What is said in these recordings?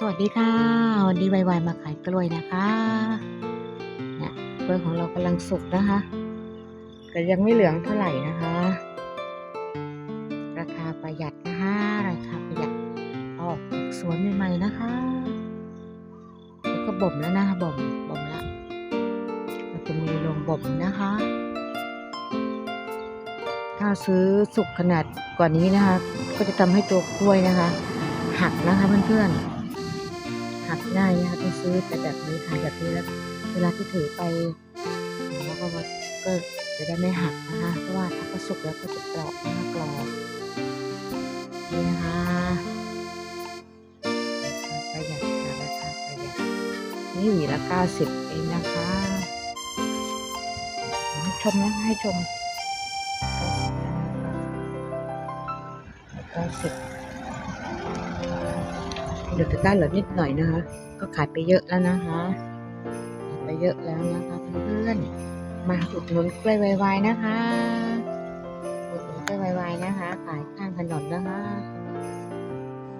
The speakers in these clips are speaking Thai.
สวัสดีค่ะวันนี้ไวๆมาขายกล้วยนะคะเนี่ยกล้วยของเรากำลังสุกนะคะแต่ยังไม่เหลืองเท่าไหร่นะคะ ราคาประหยัดนะคะราคาประหยัดออกจากสวนใหม่ๆนะคะแล้วก็บ่มแล้วนะคะบ่มบ่มแล้วเราจะมีโรงบ่มนะคะ ถ้าซื้อสุกขนาดกว่านี้นะคะ ก็จะทำให้ตัวกล้วยนะคะ หักนะคะเพื่อนๆ หักง่ายนะคะต้องซื้อไปแบบนี้ค่ะแบบนี้แล้วเวลาที่ถือไปแล้วก็ว่าก็จะได้ไม่หักนะคะเพราะว่าถ้าก็สุกแล้วก็จะกรอบนะคะกรอบนี่นะคะประหยัดค่ะราคาประหยัดนี่หวีละเก้าสิบเองนะคะชมนะคะให้ชมเก้าสิบ เหลือแต่ได้เหลือนิดหน่อยนะคะ ก็ขายไปเยอะแล้วนะคะขายไปเยอะแล้วนะคะเพื่อนมาอุดหนุนกล้วยไวๆนะคะอุดหนุนกล้วยไวๆนะคะ ขายข้างถนนนะคะ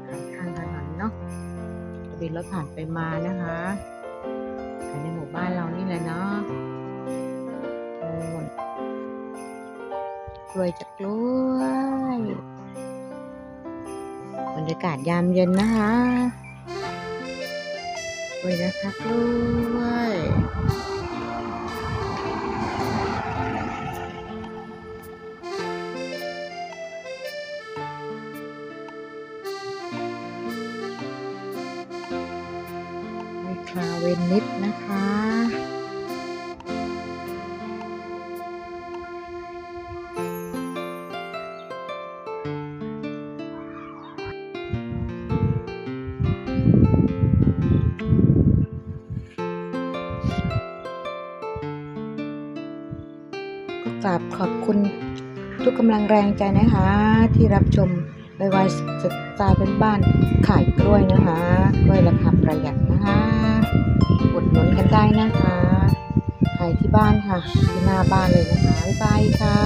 ขายข้างถนนเนาะจะมีรถผ่านไปมานะคะขายในหมู่บ้านเรานี่แหละเนาะกล้วยจากกล้วย บรรยากาศยามเย็นนะคะกล้วยนะคะกล้วยไมคลาเวนนิดนะคะ กราบขอบคุณทุกกำลังแรงใจนะคะ ที่รับชมไวไวสไตล์เป็นบ้านขายกล้วยนะคะกล้วยราคาประหยัดนะคะอุดหนุนกันได้นะคะขายที่บ้านค่ะที่หน้าบ้านเลยนะคะบ๊ายบายค่ะ